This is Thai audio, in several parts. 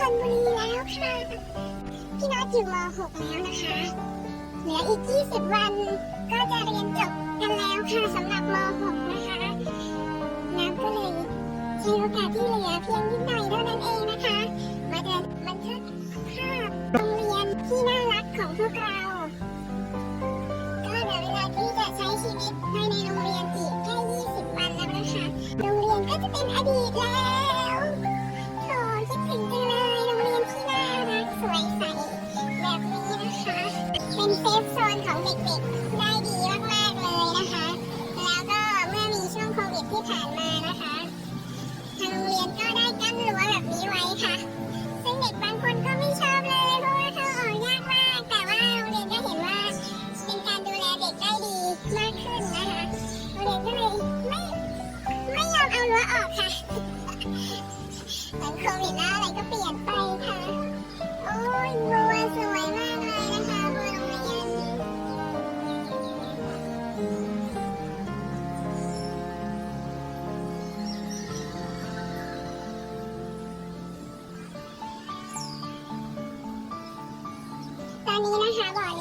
ชนบุรีแล้วค่ะ พี่น็อตอยู่ม .6 แล้วนะคะ เหลืออีก 20 วันก็จะเรียนจบกันแล้วค่ะสำหรับม .6 นะคะน้ำก็เลยใช้โอกาสที่เหลือเพียงนิดหน่อยเท่านั้นเองนะคะ มาเดินบันทึกภาพโรงเรียนที่น่ารักของพวกเรา เซฟโซนของเด็กๆนะ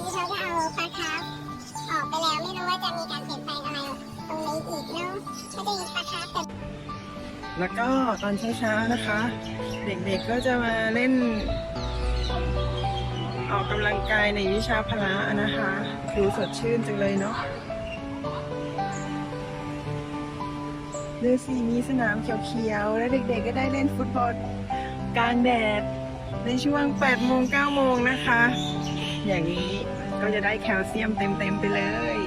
นี้เขาจะเอาปลาคาร์ฟออกไปแล้วไม่รู้ว่าจะมีการเปลี่ยนแปลงอะไรตรงนี้อีกเนาะก็จะมีปลาคาร์ฟแต่แล้วก็ตอนเช้าๆนะคะ เด็กๆก็จะมาเล่น ออกกำลังกายในวิชาพละนะคะดูสดชื่นจังเลยเนาะดูสิมีสนามเขียวๆ แล้วเด็กๆ ก็ได้เล่นฟุตบอลกลางแดด ในช่วง8โมง9โมงนะคะ อย่างนี้ก็จะได้แคลเซียมเต็มๆไปเลย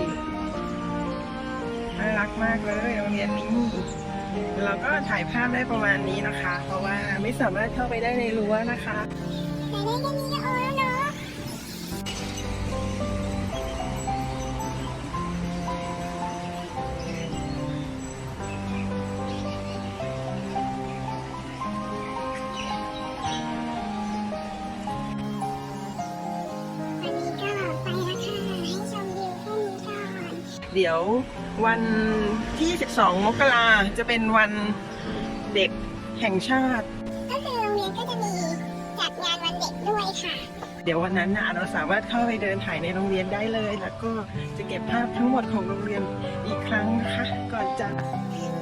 น่ารักมากเลยโรงเรียนนี้เราก็ถ่ายภาพได้ประมาณนี้นะคะ เพราะว่าไม่สามารถเข้าไปได้ในรั้วนะคะแต่ได้แค่นี้ก็โอ้แล้ว เดี๋ยววันที่ 12 มกราจะเป็นวันเด็กแห่งชาติ ก็คือโรงเรียนก็จะมีจัดงานวันเด็กด้วยค่ะ เดี๋ยววันนั้นนะเราสามารถเข้าไปเดินถ่ายในโรงเรียนได้เลย แล้วก็จะเก็บภาพทั้งหมดของโรงเรียนอีกครั้งนะคะ ก่อนจะในวันนี้ก็ไปแล้วนะ